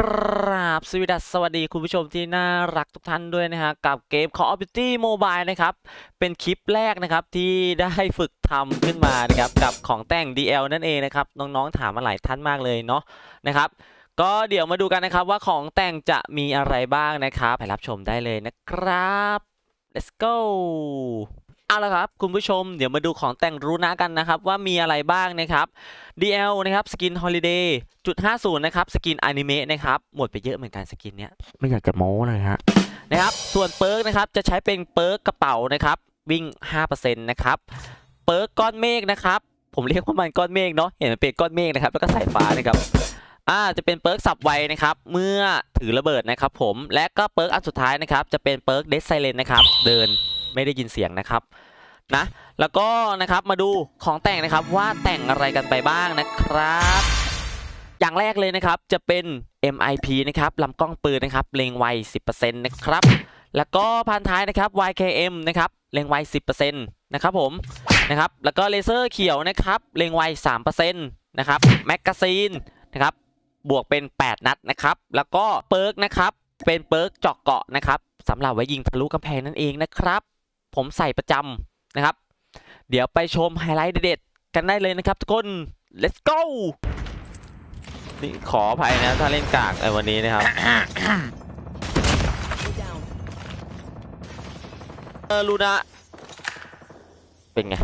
กราบสวัสดีสวัสดีคุณผู้ชมที่น่ารักทุกท่านด้วยนะฮะกับเกม Call of Duty Mobile นะครับ เป็นคลิปแรกนะครับที่ได้ฝึกทำขึ้นมานะครับกับของแต่ง DL นั่นเองนะครับ น้องๆถามมาหลายท่านมากเลยเนาะนะครับ ก็เดี๋ยวมาดูกันนะครับว่าของแต่งจะมีอะไรบ้างนะครับ ไปรับชมได้เลยนะครับ let's go เอาละครับคุณผู้ชมเดี๋ยวมาดูของแต่งรู้นะกันนะครับ ว่ามีอะไรบ้างนะครับ DL นะครับสกิน Holiday จุด50นะครับสกินอนิเมะนะครับหมดไปเยอะเหมือนกันสกินเนี้ยไม่อยากจะโม้เลยฮะนะครับส่วนเปิร์กนะครับจะใช้เป็นเปิร์กกระเป๋านะครับวิ่ง 5%นะครับเปิร์กก้อนเมฆนะครับผมเรียกว่ามันก้อนเมฆเนาะเห็นมันเป็นก้อนเมฆนะครับแล้วก็สายฟ้านะครับอ่าจะเป็นเปิร์กสับไวนะครับเมื่อถือระเบิดนะครับผมและก็เปิร์กอันสุดท้ายนะครับจะเป็นเปิร์กเดสไซเลนนะครับเดินไม่ได้ยินเสียงนะครับ นะ แล้วก็นะครับมาดูของแต่งนะครับว่าแต่งอะไรกันไปบ้างนะครับ อย่างแรกเลยนะครับจะเป็น MIP นะครับลำกล้องปืนนะครับเล็งไว 10%นะครับ แล้วก็พันท้ายนะครับ YKM นะครับเล็งไว 10%นะครับผมนะครับ แล้วก็เลเซอร์เขียวนะครับเล็งไว 3%นะครับแมกกาซีนนะครับบวกเป็น 8 นัดนะครับ แล้วก็เปิร์กนะครับเป็นเปิร์กเจาะเกาะนะครับสำหรับไว้ยิงทะลุกำแพงนั่นเองนะครับ ผมใส่ประจำ นะครับ เดี๋ยวไปชมไฮไลท์เด็ดๆกันได้เลยนะครับทุกคน let's go นี่ขออภัยนะถ้าเล่นกากในวันนี้นะครับเออลูนะเป็นไง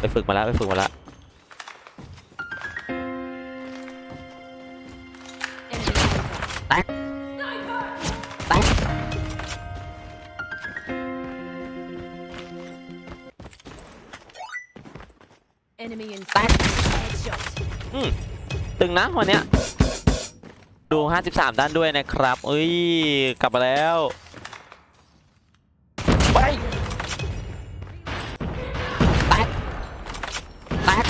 ไปฝึกมาแล้วไปฝึกมาแล้วแตก Enemy in แตก headshot. ตึงนะวันเนี้ยดู 53 ด้านด้วยนะครับเอ้ย กลับมาแล้วไปแตกแตก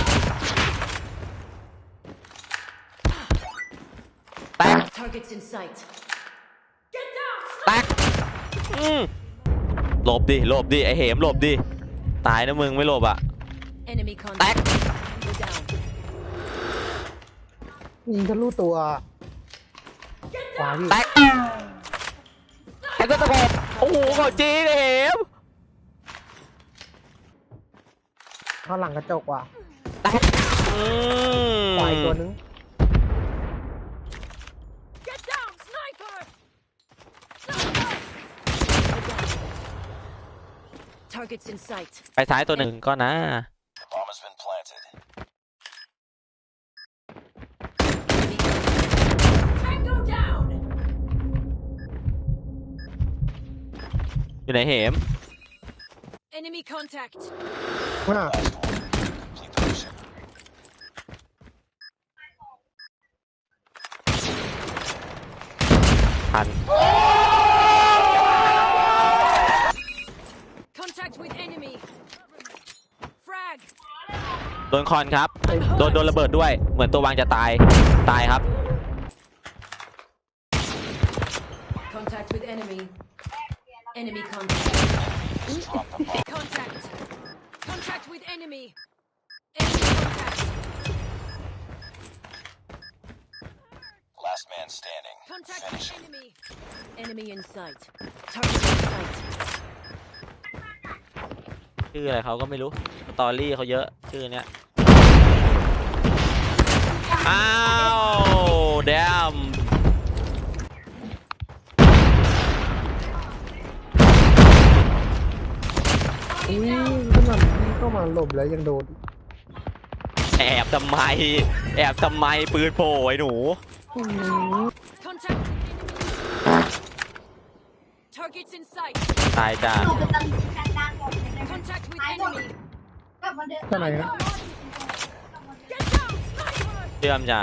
แตก Targets in sight. แตกอืมหลบดิหลบดิไอเหมหลบดิ ตายนะมึงไม่หลบอะ Enemy แตก contact. ยิงทะลุตัวขวาพี่แตกแตกก็ตะโกนโอ้โหขอจริงไอเหมข้าหลังกระจกว่ะแตกอืมขวาอีกตัวนึง Get down, sniper! Targets in sight. ไปซ้ายตัวหนึ่งก็นะ อยู่ไหนเหม Enemy contact. ห้า Complete the mission. ทัน Contact with enemy. Frag. โดนคอนครับ โดนโดนระเบิดด้วย เหมือนตัววางจะตาย ตายครับ Contact with enemy. Enemy contact. Drop the bomb. Contact. Contact with enemy. Enemy contact. Last man standing. Contact Finish with him. enemy. Enemy in sight. Target in sight. ชื่ออะไรเขาก็ไม่รู้สตอรี่เขาเยอะ ชื่อเนี้ย อ้าว แดม อุ้ยขนาดนี้เข้ามาหลบแล้วยังโดนแอบทำไม แอบทำไมปืนโผล่ไอ้หนู อื้อหือ Contact with enemy. Targets in sight. ตายจ้า Contact with enemy. ตัวไหนนะ Get down, sniper! เชื่อมจ้า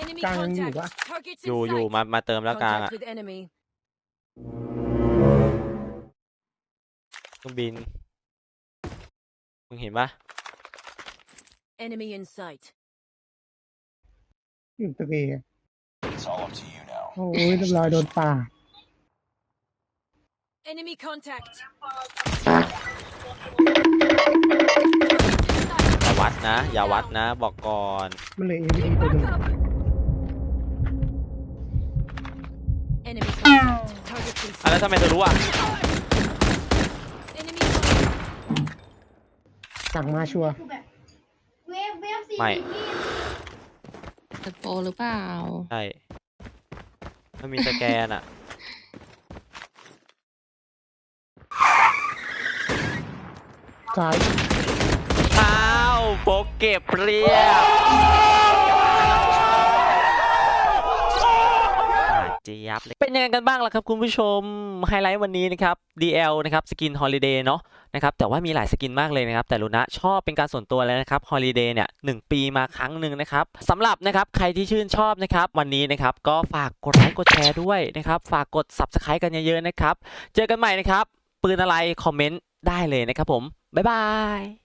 Enemy กลางยังอยู่ปะ contact. Targets อยู่ in อยู่ sight. มามาเติมแล้วกลาง Contact อะ with enemy. เครื่องบิน มึงเห็นปะ Enemy in sight. อยู่ตะเนี้โอ้ยเรียบอยโดนป่า Enemy contact. อย่าวัดนะ อย่าวัดนะ บอกก่อน มันเลยเอวีตัวหนึง Enemy contact. อะ in แล้วทำไมเธอรู้อะ สั่งมาชัวร์คือแบบเวฟเวฟสี่ไม่ที่เปิดโปรหรือเปล่า ใช่มันมีสแกนอะ ซ้าย อ้าวโปกเก็บเรียบอ่า เจี๊ยบเลยเป็นยังไงกันบ้างล่ะครับคุณผู้ชมไฮไลท์วันนี้นะครับ DL นะครับสกิน Holiday เนาะนะครับแต่ว่ามีหลายสกินมากเลยนะครับ แต่ลุนะชอบเป็นการส่วนตัวแล้วนะครับ Holiday เนี่ยหนึ่งปีมาครั้งหนึ่งนะครับสำหรับนะครับใครที่ชื่นชอบนะครับ วันนี้นะครับก็ฝากกดไลค์กดแชร์ด้วยนะครับ ฝากกด Subscribe กันเยอะๆนะครับ เจอกันใหม่นะครับ ปืนอะไรคอมเมนต์ได้เลยนะครับผมบ๊ายบาย